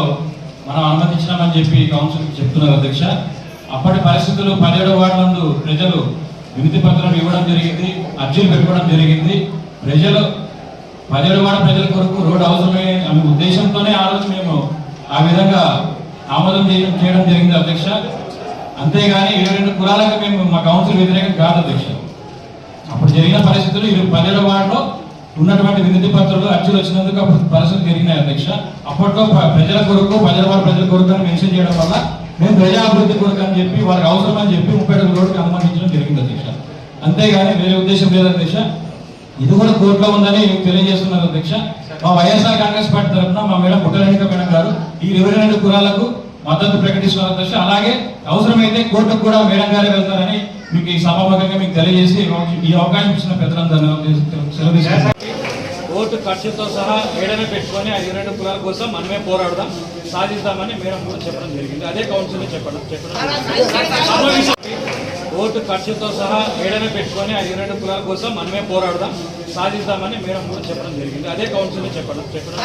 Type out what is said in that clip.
విధానంలో మనం అనుమతించినామని చెప్పి కౌన్సిల్ చెప్తున్నారు అధ్యక్ష. అప్పటి పరిస్థితులు పదిహేడు వార్డులందు ప్రజలు వినతి పత్రం ఇవ్వడం జరిగింది అర్జీలు పెట్టుకోవడం జరిగింది. ప్రజలు పదిహేడు వార్డు ప్రజల కొరకు రోడ్డు అవసరమే అనే ఉద్దేశంతోనే ఆ రోజు మేము ఆ విధంగా ఆమోదం చేయడం చేయడం జరిగింది అధ్యక్ష. అంతేగాని ఇరవై రెండు కులాలకు మేము మా కౌన్సిల్ వ్యతిరేకం కాదు అధ్యక్ష. అప్పుడు జరిగిన పరిస్థితులు ఇరు పదిహేడు వార్డులో ఉన్నటువంటి వినతి పత్రాలు అర్జీలు వచ్చినందుకు అప్పుడు పరిస్థితులు జరిగినాయి అధ్యక్ష. అప్పట్లో ప్రజల కొరకు ప్రజలవారి ప్రజల కొరకు అని మెన్షన్ చేయడం వల్ల మేము ప్రజాభివృద్ధి కొరకు అని చెప్పి వారికి అవసరం అని చెప్పి ముప్పై ఏడు రోడ్డుకి అనుమతించడం జరిగింది అధ్యక్ష. అంతేగాని వేరే ఉద్దేశం లేదు అధ్యక్ష. ఇది కూడా కోర్టులో ఉందని తెలియజేస్తున్నారు అధ్యక్ష. మా వైఎస్ఆర్ కాంగ్రెస్ పార్టీ తరఫున మా మేడం పుట్టరేణిక మేడం గారు ఈ ఇరవై రెండు కులాలకు మద్దతు ప్రకటిస్తున్నారు అధ్యక్ష. అలాగే అవసరమైతే కోర్టుకు కూడా మేడం గారే వెళ్తారని మీకు ఈ సభాముఖంగా మీకు తెలియజేసి ఈ అవకాశం ఇచ్చిన పెద్దలందరూ సెలవు ఓటు ఖర్చుతో సహా ఏడనే పెట్టుకొని ఆ ఇరవై రెండు కులాల కోసం మనమే పోరాడదాం సాధిస్తామని మేడం కూడా చెప్పడం జరిగింది. అదే కౌన్సిల్ చెప్పడం చెప్పడం ఓటు ఖర్చుతో సహా ఏడనే పెట్టుకొని ఆ ఇరవై రెండు కులాల కోసం మనమే పోరాడదాం సాధిద్దామని మేడం కూడా చెప్పడం జరిగింది. అదే కౌన్సిల్ చెప్పడం చెప్పడం